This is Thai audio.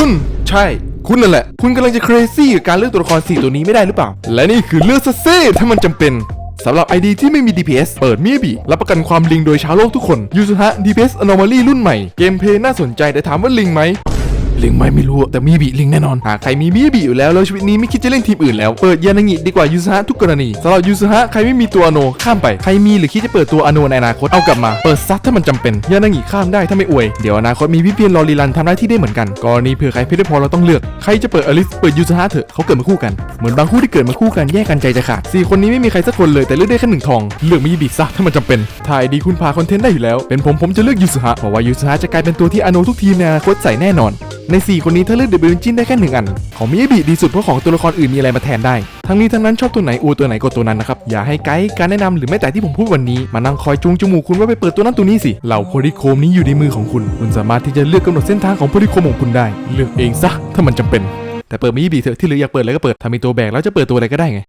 คุณใช่ คุณนั่นแหละ คุณกำลังจะ crazy กับการเลือกตัวละคร 4 ตัวนี้ไม่ได้หรือเปล่า และนี่คือเลือกซะเซ่ถ้ามันจำเป็นสำหรับ ID ที่ไม่มี DPS เปิดมีบีรับประกันความลิงโดยชาวโลกทุกคนยูสุฮะ DPS Anomaly รุ่นใหม่ เกมเพลย์น่าสนใจแต่ถามว่าลิงไหม ลิงไหมไม่รู้แต่มีบีลิงแน่นอนหากใครมีมีบีอยู่แล้วแล้วชีวิตนี้ไม่คิดจะเล่นทีมอื่นแล้วเปิดยานางิดีกว่ายูซฮะทุกกรณีสำหรับยูซฮะใครไม่มีตัวอโนข้ามไปใครมีหรือคิดจะเปิดตัวอโนในอนาคตเอากลับมาเปิดซัดถ้ามันจำเป็นยานางิข้ามได้ถ้าไม่อวยเดี๋ยวอนาคตมีวิเพียนรอรีรันทำหน้าที่ได้เหมือนกันกรณีเผื่อใครเพชรไม่พอเราต้องเลือกใครจะเปิดอลิสเปิดยูซฮะเถอะเขาเกิดมาคู่กันเหมือนบางคู่ที่เกิดมาคู่กันแยกกันใจจะขาดสี่คนนี้ไม่มีใครสักคนเลยแต่เลือกได้แค่หนึ่งทองเลือกมีบีซะถ้ามันจำเป็นถ้าไอดีคุณพาคอนเทนต์ได้อยู่แล้ว เป็นผมผมจะเลือกยูซฮะเพราะว่ายูซฮะจะกลายเป็นตัวที่อโนทุกทีมในอนาคตใส่แน่นอน ใน 4 คนนี้ถ้าเลือกเดบิวจินได้แค่หนึ่งอัน ของมิยาบิดีสุดเพราะของตัวละครอื่นมีอะไรมาแทนได้ ทั้งนี้ทั้งนั้นชอบตัวไหนอูตัวไหนกดตัวนั้นนะครับ อย่าให้ไกด์การแนะนำหรือแม้แต่ที่ผมพูดวันนี้มานั่งคอยจูงจมูกคุณว่าไปเปิดตัวนั้นตัวนี้สิ เหล่าโพลิโคมนี้อยู่ในมือของคุณ คุณสามารถที่จะเลือกกำหนดเส้นทางของโพลิโคมของคุณได้ เลือกเองซะถ้ามันจำเป็น แต่เปิดมิยาบิเถอะที่เหลืออยากเปิดอะไรก็เปิดถ้ามีตัวแบกแล้วจะเปิดตัวอะไรก็ได้ไง